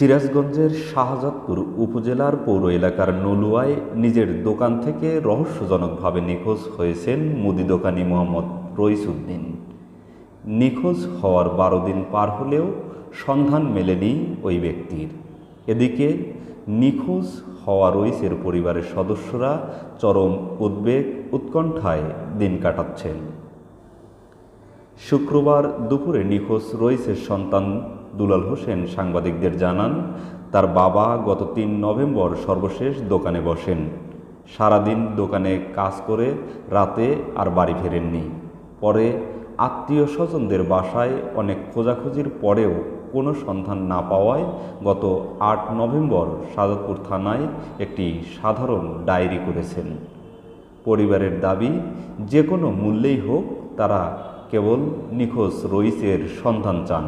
সিরাজগঞ্জের শাহজাদপুর উপজেলার পৌর এলাকার নলুয়ায় নিজের দোকান থেকে রহস্যজনকভাবে নিখোঁজ হয়েছেন মুদি দোকানি মোহাম্মদ রইসুদ্দিন। নিখোঁজ হওয়ার বারো দিন পার হলেও সন্ধান মেলেনি ওই ব্যক্তির। এদিকে নিখোঁজ হওয়া রইসের পরিবারের সদস্যরা চরম উদ্বেগ, উৎকণ্ঠায় দিন কাটাচ্ছেন। শুক্রবার দুপুরে নিখোঁজ রইসের সন্তান দুলাল হোসেন সাংবাদিকদের জানান, তার বাবা গত তিন নভেম্বর সর্বশেষ দোকানে বসেন। সারাদিন দোকানে কাজ করে রাতে আর বাড়ি ফেরেননি। পরে আত্মীয় স্বজনদের বাসায় অনেক খোঁজাখুঁজির পরেও কোনো সন্ধান না পাওয়ায় গত আট নভেম্বর সাজাদপুর থানায় একটি সাধারণ ডায়েরি করেছেন। পরিবারের দাবি, যে কোনো মূল্যেই হোক তারা কেবল নিখোঁজ রইসের সন্ধান চান।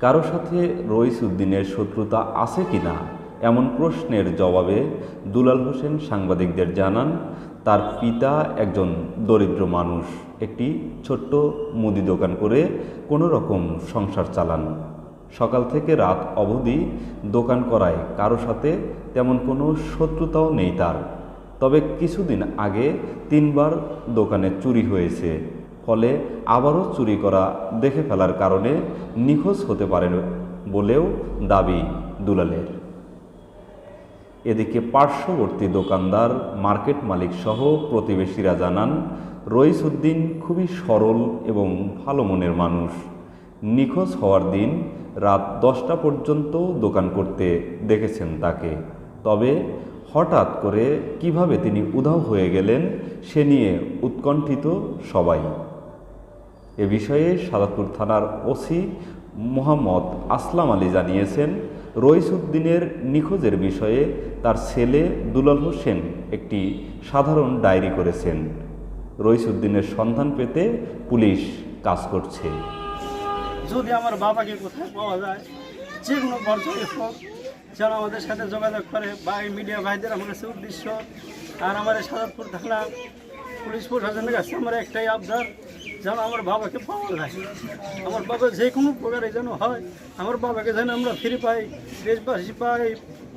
কারও সাথে রইস উদ্দিনের শত্রুতা আছে কি না? এমন প্রশ্নের জবাবে দুলাল হোসেন সাংবাদিকদের জানান, তার পিতা একজন দরিদ্র মানুষ, একটি ছোট্ট মুদি দোকান করে কোনো রকম সংসার চালান। সকাল থেকে রাত অবধি দোকান করায় কারও সাথে তেমন কোনো শত্রুতাও নেই তার। তবে কিছুদিন আগে তিনবার দোকানে চুরি হয়েছে। ফলে আবারও চুরি করা দেখে ফেলার কারণে নিখোঁজ হতে পারে বলেও দাবি দুলালের। এদিকে পার্শ্ববর্তী দোকানদার, মার্কেট মালিক সহ প্রতিবেশীরা জানান রইসুদ্দিন খুবই সরল এবং ভালো মনের মানুষ। নিখোঁজ হওয়ার দিন রাত দশটা পর্যন্ত দোকান করতে দেখেছেন তাকে। তবে হঠাৎ করে কীভাবে তিনি উধাও হয়ে গেলেন, সে নিয়ে উৎকণ্ঠিত সবাই। এ বিষয়ে সাদাতপুর থানার ওসি মোহাম্মদ আসলাম আলী জানিয়েছেন রইসুদ্দিনের নিখোঁজের বিষয়ে তার ছেলে দুলাল হোসেন একটি সাধারণ ডায়েরি করেছেন। রইসুদ্দিনের সন্ধান পেতে পুলিশ কাজ করছে। যদি আমার বাবাকে কোথায় পাওয়া যায়, যে কোনো যেন আমাদের সাথে যোগাযোগ করে বা মিডিয়া ভাইদের আমার কাছে উদ্দেশ্য। আর আমার সাদাতপুর থানা পুলিশ প্রশাসনের কাছে আমার একটাই আবদার যেন আমার বাবাকে পাওয়া যায়। আমার বাবা যে কোনো প্রকারে যেন হয়, আমার বাবাকে যেন আমরা ফিরে পাই, দেশবাসী পাই,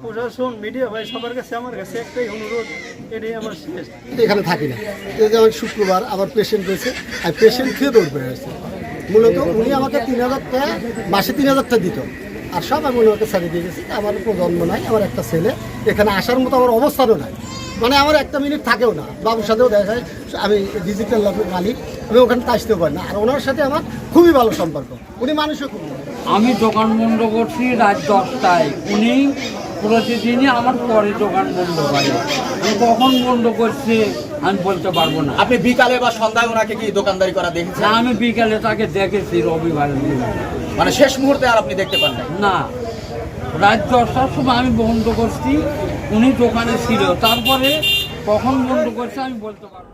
প্রশাসন মিডিয়া ভাই সবার কাছে আমার কাছে একটাই অনুরোধ, এটাই আমার শেষ। এখানে থাকি না। যেমন শুক্রবার আবার পেশেন্ট রয়েছে, আর পেশেন্ট খেয়ে দৌড় বেড়ে আসছে মূলত উনি আমাকে তিন হাজার টাকা মাসে তিন হাজার টাকা দিত। আর সব আমি ওনাকে ছেড়ে দিয়ে গেছি। আমার প্রজন্ম নাই, আমার একটা ছেলে। এখানে আসার মতো আমার অবস্থানও নাই। মানে আমার একটা মিনিট থাকেও না। বাবুর সাথেও দেখা যায় আমি ডিজিটাল লাভের মালিক আমি ওখানে আসতেও পারি না। আর ওনার সাথে আমার খুবই ভালো সম্পর্ক। উনি মানুষও খুব আমি দোকান বন্ধ করছি রাত দশটায়। উনি প্রতিদিনই আমার পরে দোকান বন্ধ করে। আমি কখন বন্ধ করছে আমি বলতে পারব না। আপনি বিকালে বা সন্ধ্যায় ওনাকে কি দোকানদারি করা দেখেছেন? আমি বিকালে তাকে দেখেছি রবিবার মানে শেষ মুহূর্তে আর আপনি দেখতে পান না। রাত দশটার সময় আমি বন্ধ করছি। উনি দোকানে ছিল। তারপরে কখন বন্ধ করছে আমি বলতে পারব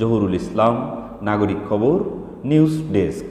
জহুরুল ইসলাম, নাগরিক খবর, নিউজ ডেস্ক।